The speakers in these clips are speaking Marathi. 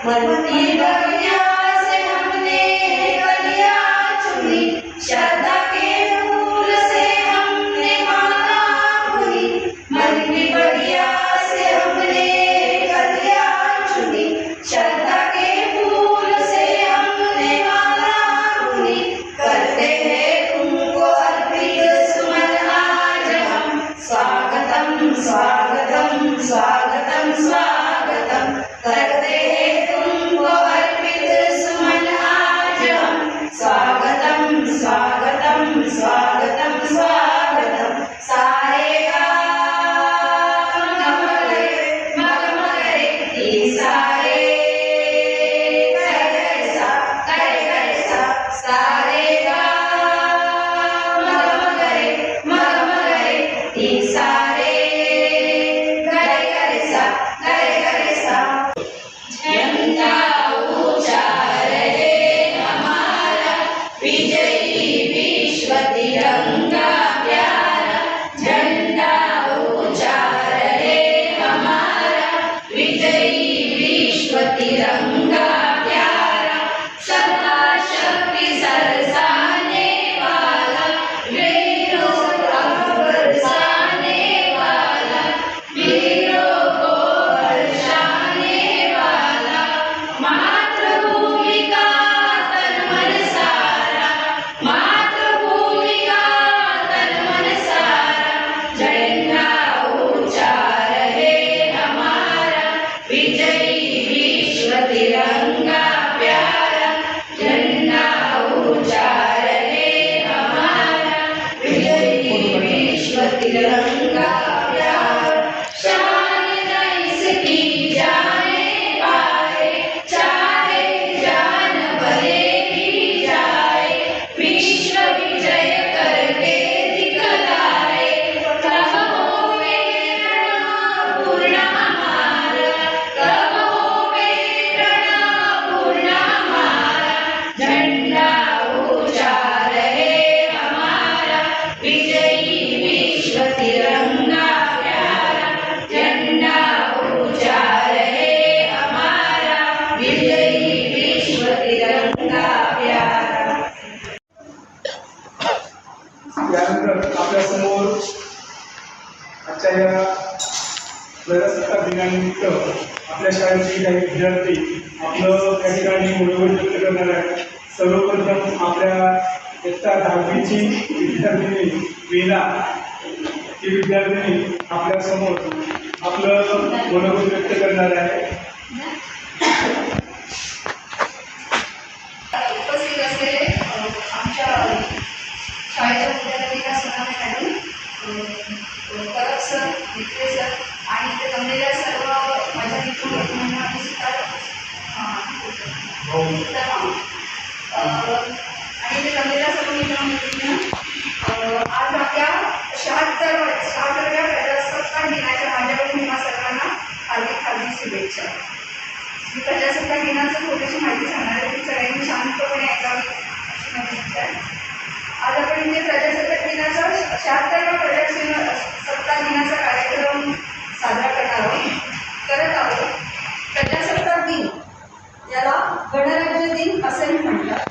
我的。आपल्या शाळेचे काही विद्यार्थी आपलं त्या ठिकाणी मनोगत व्यक्त करणार आहे सर्वप्रथम आपल्या इयत्ता दहावीची विद्यार्थिनी वीणा ती विद्यार्थिनी आपल्यासमोर आपलं मनोगत व्यक्त करणार आहे. उपस्थित असलेले आमच्या शाळेच्या विद्यार्थ्यांना मॅडम परब सर सर आणि जमलेल्या सर्व आणि ते जमलेल्या सर्व आज आपल्या शहात्तर शहात्तरव्या प्रजासत्ताक दिनाच्या माझ्याकडून तुम्हा सर्वांना हार्दिक हार्दिक शुभेच्छा. मी प्रजासत्ताक दिनाचं थोडीशी माहिती सांगणार आहे ती सगळ्यांनी शांतपणे ऐकावी अशी माझी इच्छा आहे आज आपण इथे प्रजासत्ताक दिनाचा शहात्तरवा प्रजासत्ताक दिनाचा कार्यक्रम hacer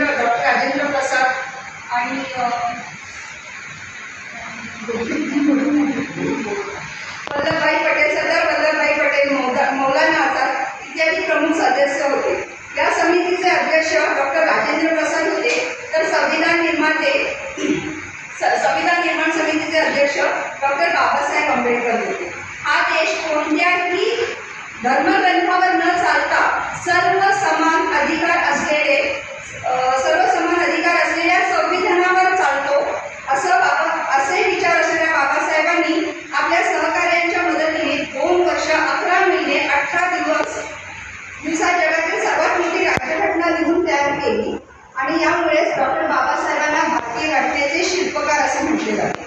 राजेंद्र डॉक्टर राजेंद्र प्रसाद. आणि वल्लभभाई पटेल सरदार वल्लभभाई पटेल मौदा मौलाना आझाद इत्यादी प्रमुख सदस्य होते. या समितीचे अध्यक्ष डॉक्टर राजेंद्र प्रसाद होते. तर संविधान निर्माते संविधान निर्माण समितीचे अध्यक्ष डॉक्टर बाबासाहेब आंबेडकर होते. हा देश कोणत्याही धर्मग्रंथावर न चालता सर्व समान अधिकार असले आणि यामुळेच डॉक्टर बाबासाहेबांना भारतीय घटनेचे शिल्पकार असे म्हटले जाते.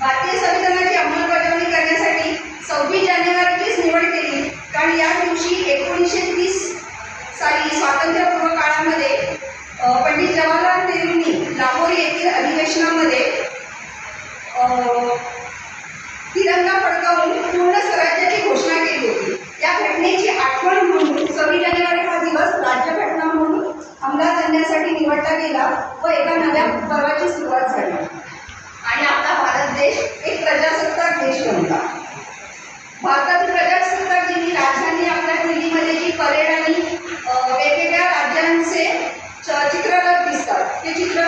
भारतीय संविधानाची अंमलबजावणी करण्यासाठी सव्वीस जानेवारीचीच निवड केली. कारण या दिवशी एकोणीसशे तीस साली स्वातंत्र्यपूर्व काळामध्ये पंडित जवाहरलाल नेहरूंनी लाहोर येथील अधिवेशनामध्ये अ, तिरंगा फडकावून पूर्ण स्वराज्याची घोषणा केली होती या घटनेची आठवण म्हणून सव्वीस जानेवारी हा दिवस राज्यघटना म्हणून अंमलात आणण्यासाठी निवडला गेला व एका नव्या पर्वाची सुरुवात झाली आणि आपला भारत देश एक प्रजासत्ताक देश बनला भारतातील प्रजासत्ताक दिनी राजधानी आपल्या दिल्लीमध्ये जी परेड आणि वेगवेगळ्या राज्यांचे चित्ररथ दिसतात. ते चित्र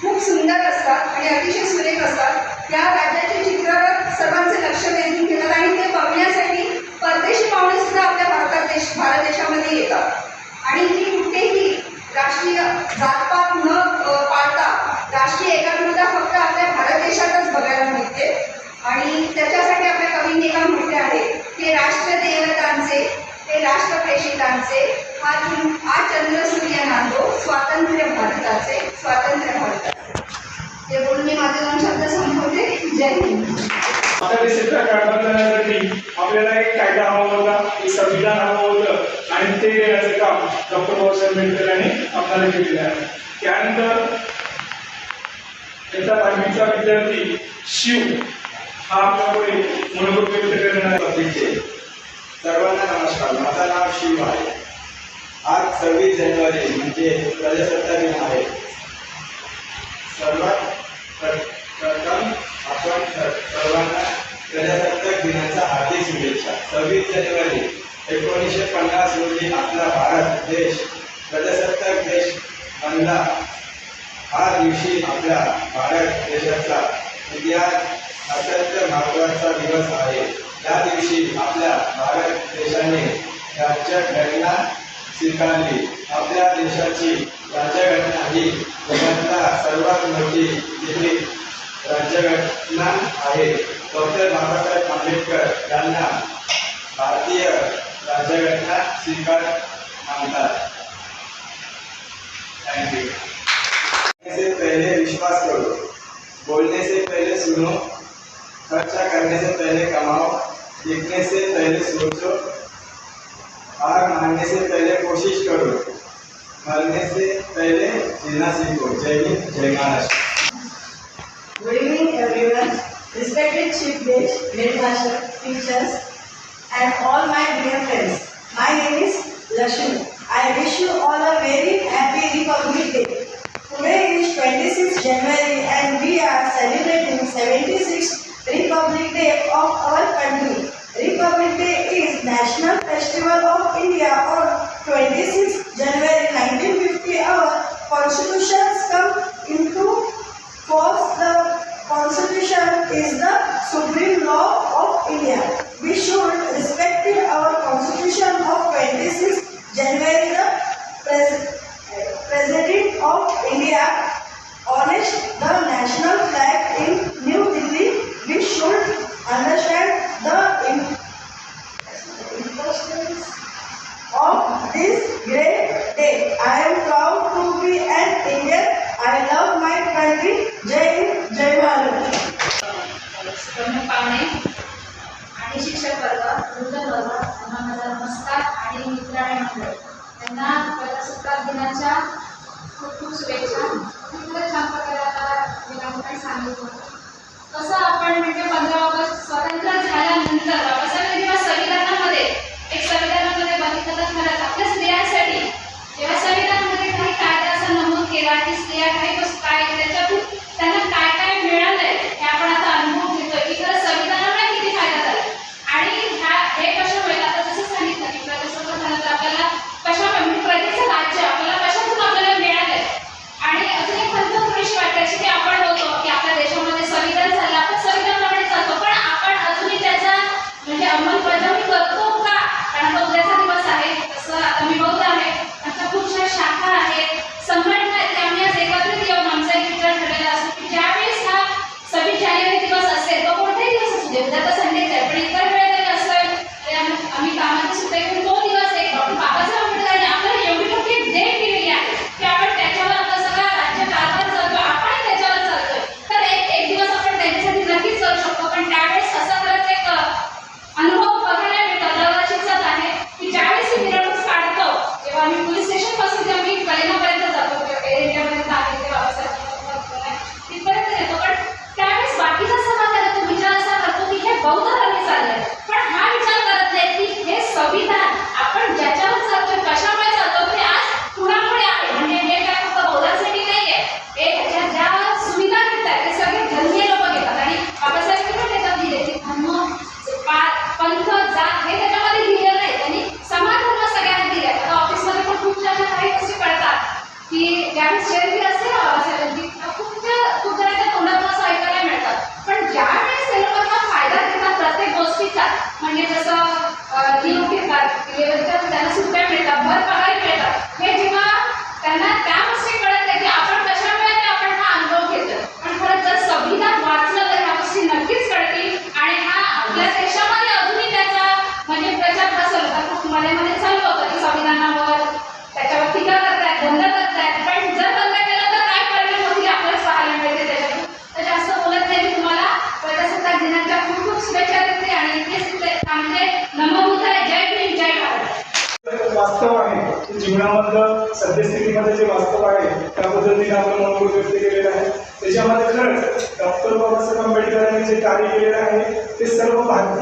खूप सुंदर असतात आणि अतिशय सुरेख असतात. या राज्याचे चित्ररथ सर्वांचे लक्ष वेधून घेतात आणि ते बघण्यासाठी परदेशी पाहुणे सुद्धा आपल्या भारतात देश भारत देशामध्ये येतात. आणि ही कुठेही राष्ट्रीय जातपात न पाळता राष्ट्रीय एकात्मता फक्त आपल्या भारत देशातच बघायला मिळते. आणि त्याच्यासाठी आपल्या कवींनी का म्हटले आहे की राष्ट्रदेवतांचे हे राष्ट्रप्रेषितांचे हा हा चंद्र सूर्य नांदो स्वातंत्र्य भारताचे स्वातंत्र्य भारताचे हे बोलून मी माझे दोन शब्द संपवते जय हिंद. आपल्या देशाच्या काळात जाण्यासाठी आपल्याला एक कायदा हवा होता एक संविधान हवं होतं आणि ते देण्याचं काम डॉक्टर बाबासाहेब आंबेडकर यांनी आपल्याला केलेलं आहे. त्यानंतर त्यांचा दहावीचा विद्यार्थी शिव हा आपल्यापुढे मनोगत व्यक्त सर्वांना नमस्कार. माझं नाव शिव आहे. आज सव्वीस जानेवारी म्हणजे प्रजासत्ताक दिन आहे. सर्वात प्र- प्रथम आपण सर्वांना प्रजासत्ताक दिनाच्या हार्दिक शुभेच्छा. सव्वीस जानेवारी एकोणीसशे पन्नास रोजी आपला भारत देश प्रजासत्ताक देश बनला. हा दिवशी आपल्या भारत देशाचा इतिहास अत्यंत महत्त्वाचा दिवस आहे. या दिवशी आपल्या भारत देशाने राज्यघटना स्वीकारली. आपल्या देशाची राज्यघटना ही जगातला सर्वात मोठी लिखित राज्यघटना आहे. डॉक्टर बाबासाहेब आंबेडकर यांना भारतीय राज्यघटना स्वीकार मानतात थँक्यू पहले विश्वास करो. बोलने से पहले सुनो. खर्चा करने से पहले कमाओ लिखने से पहले सोचो हार मानने से पहले कोशिश करो मरने से पहले जीना सीखो जय हिंद जय Maharashtra Good evening everyone, respected chief guest, great master, teachers and all my dear friends. My name is Lakshmi. I wish you all a very happy Republic Day. Today is 26th January and we are celebrating 76th Republic Day of our country. Republic Day is National Festival of India on 26th January 1950. Our constitutions come into force. The constitution is the supreme law of India. We should respect our constitution of 26th January. The pres- President of India honest the national flag in New Delhi. We should understand the importance of this great day. I am proud to be an Indian. I love my country. Jai Jai Bharat. पाहुणे आणि शिक्षक वर्ग वृद्ध वर्ग यांना माझा नमस्कार आणि मित्राने मंडळ त्यांना प्रजासत्ताक दिनाच्या खूप खूप शुभेच्छा खूप छान प्रकारे आता मी सांगितलं कसं आपण म्हणजे पंधरा ऑगस्ट स्वतंत्र झाल्यानंतर बाबासाहेब जेव्हा संविधानामध्ये एक संविधानामध्ये बघितलं तर खरंच आपल्या स्त्रियांसाठी जेव्हा संविधान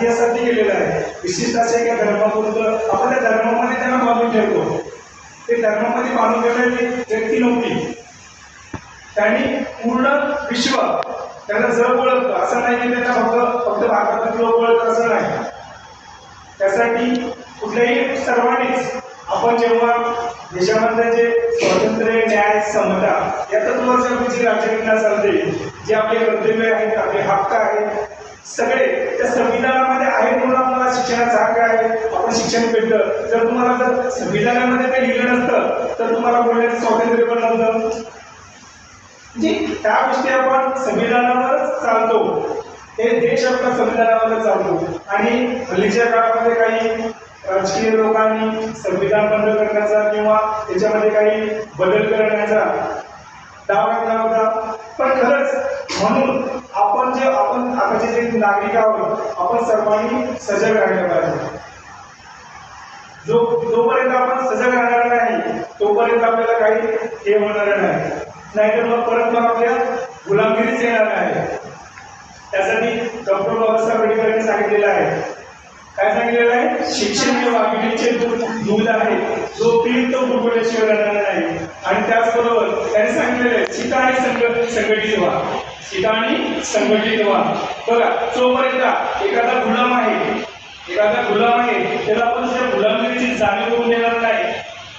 सर्व केलेलं आहे. विशिष्ट असे एका धर्मापुरतं आपण त्या धर्मामध्ये त्यांना बांधून ठेवतो. ते धर्मामध्ये बांधून ठेवलेली व्यक्ती नव्हती. त्यांनी पूर्ण विश्व त्यांना जग ओळखतं असं नाही की त्यांना फक्त फक्त भारतातील लोक ओळखतं असं नाही. त्यासाठी कुठल्याही सर्वांनीच आपण जेव्हा देशामधले जे स्वातंत्र्य न्याय समता या तत्वावर जी राज्यघटना चालते जे आपले कर्तव्य आहेत आपले हक्क आहेत सगळे त्या संविधानामध्ये आहे म्हणून आपल्याला शिक्षणाचा हक्क आहे. आपण शिक्षण भेटलं जर तुम्हाला जर संविधानामध्ये ते लिहिलं नसतं तर तुम्हाला बोलण्याचं स्वातंत्र्य पण नव्हतं. म्हणजे त्या गोष्टी आपण संविधानावरच चालतो. हे देश आपला संविधानावर चालतो. आणि हल्लीच्या काळामध्ये काही राजकीय लोकांनी संविधान बंद करण्याचा किंवा त्याच्यामध्ये काही बदल करण्याचा दावा केला होता. पण खरंच म्हणून आपण जे आपण आताचे जे नागरिक आहोत आपण सर्वांनी सजग राहिलं पाहिजे. जो जोपर्यंत आपण सजग राहणार नाही तोपर्यंत आपल्याला काही हे होणार नाही. नाहीतर मग परत मग आपल्या गुलामगिरीच येणार आहे त्यासाठी डॉक्टर बाबासाहेब आंबेडकरांनी सांगितलेलं आहे. काय सांगितलेलं आहे? शिक्षण हे वाघिणीचे दूध आहे जो पीठ तो बुडबुड्याशिवाय राहणार नाही. आणि त्याचबरोबर त्यांनी सांगितलेलं आहे सीता आणि संघ संघटित व्हा. सीता आणि संघटित व्हा. बघा जोपर्यंत एखादा गुलाम आहे एखादा गुलाम आहे त्याला आपण त्या गुलामगिरीची जाणीव करून देणार नाही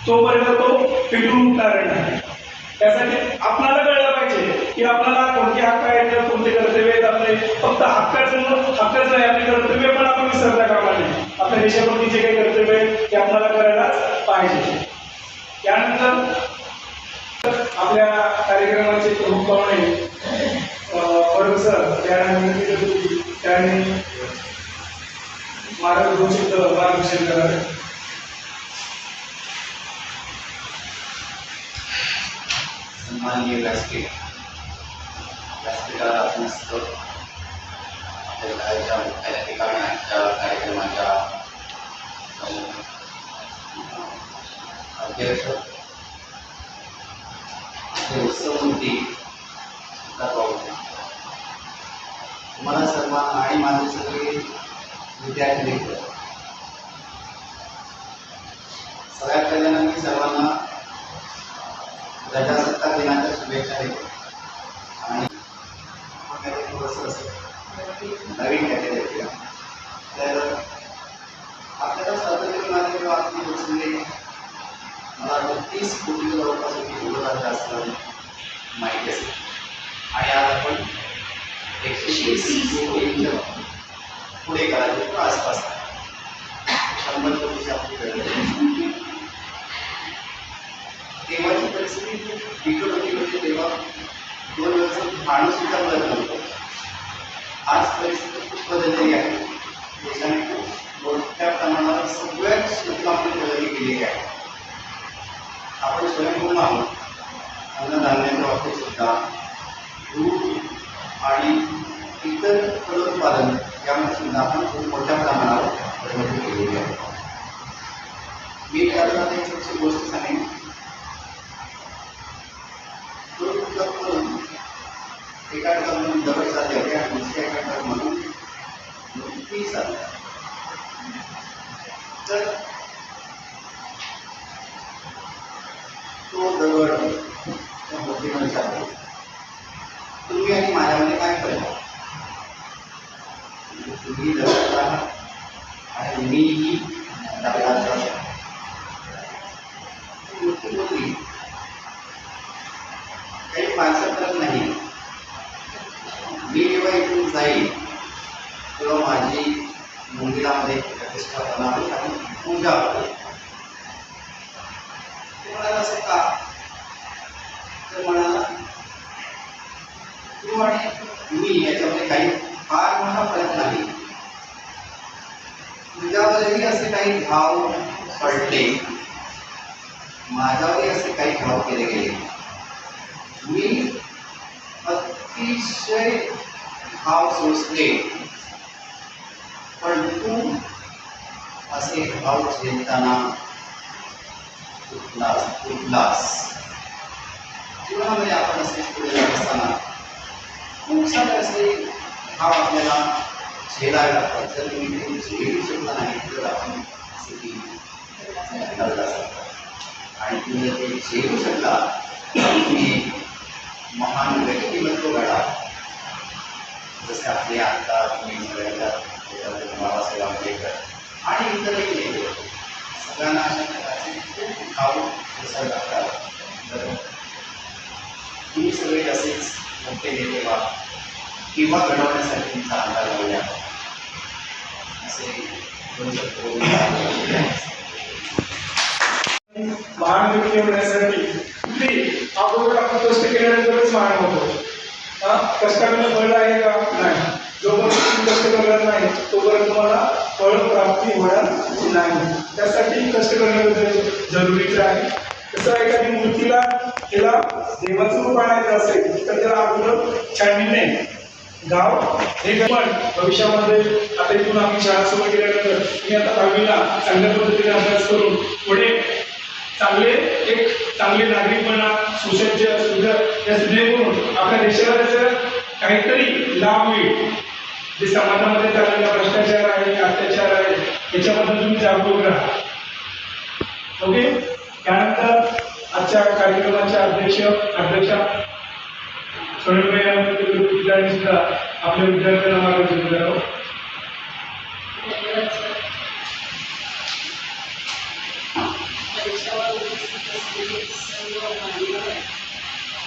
तोपर्यंत तो पिटून उठणार नाही. त्यासाठी आपल्याला कळलं पाहिजे की आपल्याला कोणते हक्क आहेत कोणते कर्तव्य आहेत आपले. फक्त हक्काचं हक्कच नाही आपले कर्तव्य पण आपण विसरता कामा नये. आपल्या देशाप्रती जे काही कर्तव्य आहे ते आपल्याला करायलाच पाहिजे. त्यानंतर आपल्या कार्यक्रमाचे प्रमुख पाहुणे फडक सर त्यांनी मार्गदर्शित मार्गदर्शन करावे सन्माननीय व्यासपीठ आपण आपल्या शाळेच्या कार्यक्रमाच्या अध्यक्ष. आपले उत्सवमूर्ती तुम्हाला सर्वांना आणि माझे सगळे विद्यार्थी मित्र सगळ्यात पहिल्यांदा मी म्हणजे सर्वांना प्रजासत्ताक दिनाच्या शुभेच्छा देतो. आणि नवीन कॅटेगरी तर आपल्याला स्वातंत्र्य मिळाले किंवा आपली तीस कोटी जवळपास होती एवढं माहिती असेल. आणि आज आपण एकशे कोटींच्या पुढे करायचं आसपास. शंभर कोटीच्या आपली तेव्हाची परिस्थिती खूप बिकट होती म्हणजे तेव्हा दोन दिवस खाणं सुद्धा मिळत आज परिस्थिती खूप बदललेली आहे. देशाने खूप मोठ्या प्रमाणावर सगळ्याच क्षेत्रामध्ये प्रगती केलेली आहे. आपण स्वयंपूर्ण आहोत अन्नधान्याच्या बाबतीत सुद्धा दूध आणि इतर फलोत्पादन यामध्ये सुद्धा आपण खूप मोठ्या प्रमाणावर प्रगती केलेली आहे मी त्याला एक छोटीशी गोष्ट सांगेन. तो तुझं करून एका ठिकाणी दगड चालले होते आणि दुसऱ्या एका टप्प्यामधून म्हणून ती चालली तर तो दगड त्या मूर्तीमध्ये चालतो तुम्ही आणि माझ्यामध्ये काय फरक आहे? म्हणजे तुम्ही दगड आहात आणि मीही दगडाचा अतिशय भाव सोसले पण तू असे भाव झेलताना तुटलास तुटलास जीवनामध्ये आपण असे पुढे जात असताना खूप सारे असे भाव आपल्याला झेलायला लागतात जर मी ते झेलू शकला नाही तर आपण स्थिती आणि तुम्ही जर ते झेलू शकला तर तुम्ही महान व्यक्तिमत्व घडा जसे आपले आता तुम्ही सगळ्यांच्या बाबासाहेब आंबेडकर आणि इतरही नेते सगळ्यांना अशा प्रकारचे खूप खाऊ प्रसार लागतात तर तुम्ही सगळे असेच मोठे नेते व्हा. किंवा घडवण्यासाठी तुमचा चालता लावल्या असे म्हणू शकतो महान व्यक्ती होण्यासाठी हा अगोदर आपण कष्ट केल्यानंतरच महान होतो. हा? कष्टाकडनं फळ आहे का? नाही. जोपर्यंत तुम्ही कष्ट करणार नाही तोपर्यंत तुम्हाला फळ प्राप्ती होणार नाही. त्यासाठी कष्ट करणं गरजे- जरुरीचं आहे. तसं एखादी मूर्तीला त्याला देवाचं रूप आणायचं असेल तर त्याला अगोदर छाननीने गाव हे पण भविष्यामध्ये आता इथून आम्ही शाळा सुरू केल्यानंतर मी आता दहावीला चांगल्या पद्धतीने अभ्यास करून पुढे चांगले एक चांगले नागरिक म्हणा सुसज्ज सुंदर या म्हणून आपल्या देशाला त्याचा काहीतरी लाभ होईल जे समाजामध्ये चाललेला भ्रष्टाचार आहे अत्याचार आहे याच्याबद्दल तुम्ही जागरूक राहा. ओके? त्यानंतर आजच्या कार्यक्रमाच्या अध्यक्ष अध्यक्षा सोनलबाई विद्यार्थी सुद्धा आपल्या विद्यार्थ्यांना मार्गदर्शन करावं.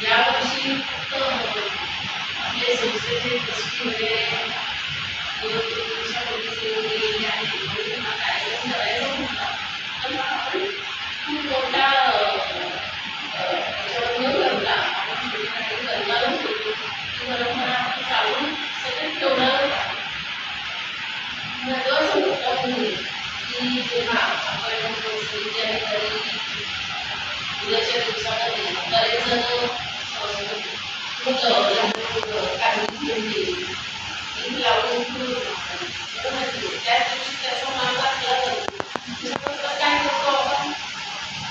यावर्षी फक्त आपले संस्थेचे ट्रस्टी वगैरे दिवसामध्ये सेवा केलेली आहे म्हणून हा कार्यक्रम करायचा होता पण आपण खूप मोठा त्याच्यावर न करता आपण छोटे काही करणारच होतो ती परंपरा आपण चालून सतत ठेवणार महत्त्वाचं मुद्दा म्हणजे की जेव्हा आपण विद्यार्थी उद्याच्या दिवसामध्ये बरेच जण अं, मुलं लहान मुलं काही खेळली एक लावून खेळून आपण बरोबर की? त्या दिवशी त्याचा मान राखला जातो त्याच्यानंतर काय करतो आपण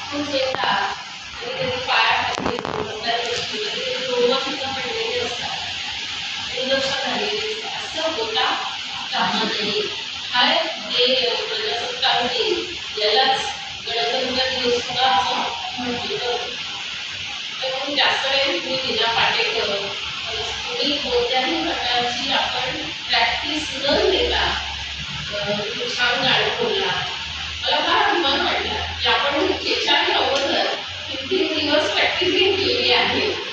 खूप येतात कधी कधी पायाखाली येतो बसणारी असते कधी कधी डोळं सुद्धा पडलेले असतात दुर्लक्ष झालेले असतात असं होता कामा नये हा ते प्रजासत्ताक दिन तर जास्त वेळ तुम्ही विना पाटेकर म्हणजे तुम्ही कोणत्याही प्रकारची आपण प्रॅक्टिस न घेता अं, तुम्ही छान गाणं बोलला. मला फार अभिमान वाटला की आपण त्याच्या अगोदर किती दिवस प्रॅक्टिस घेतलेली आहे.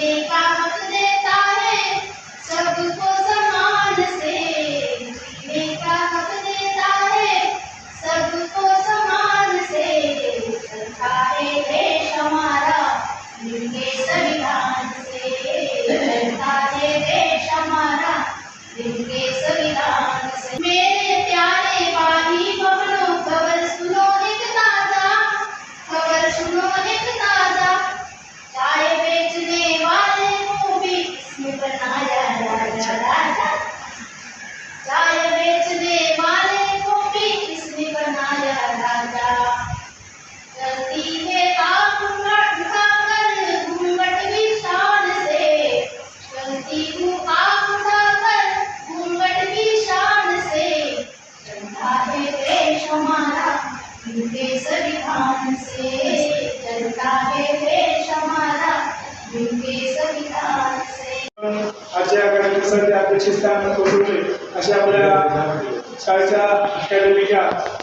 Deca कार्यक्रमासाठी अध्यक्षस्थान होते आपल्या शाळेच्या अकॅडमीच्या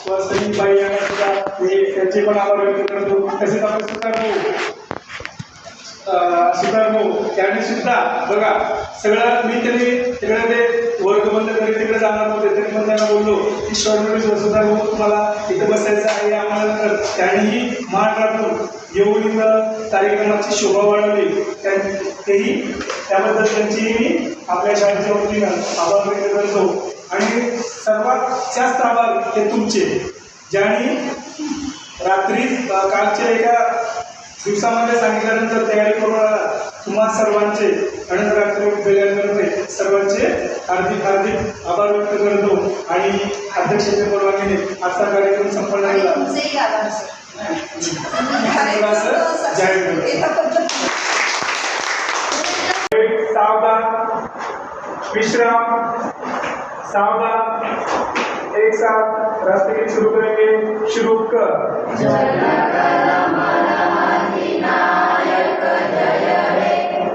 व सलीमबाई यांना सुद्धा त्यांचे पण आभार व्यक्त करतो. तसेच आपण सुद्धा त्यांनी सुद्धा बघा सगळं मी तरी तिकडे ते वर्ग बंद करी तिकडे जाणार होते तरी पण त्यांना बोललो की शॉर्ट सुतार भाऊ तुम्हाला इथं बसायचं आहे आम्हाला तर त्यांनीही मान राखून येऊन इथं कार्यक्रमाची शोभा वाढवली त्यां- तेही त्याबद्दल त्यांची मी आपल्या शाळेच्या वतीनं आभार व्यक्त करतो आणि सर्वात जास्त आभार हे तुमचे ज्यांनी रात्री कालच्या एका दिवसामध्ये सांगितल्यानंतर तयारी करून आला. तुम्हा सर्वांचे आणि रात्री विद्यालयातर्फे सर्वांचे हार्दिक हार्दिक आभार व्यक्त करतो. आणि अध्यक्षाच्या परवानगीने आजचा कार्यक्रम संपन्न पद्धत सावधान विश्राम. सावधान. एक साथ रास्ते की शुरू करेंगे. शुरू कर.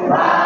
भारत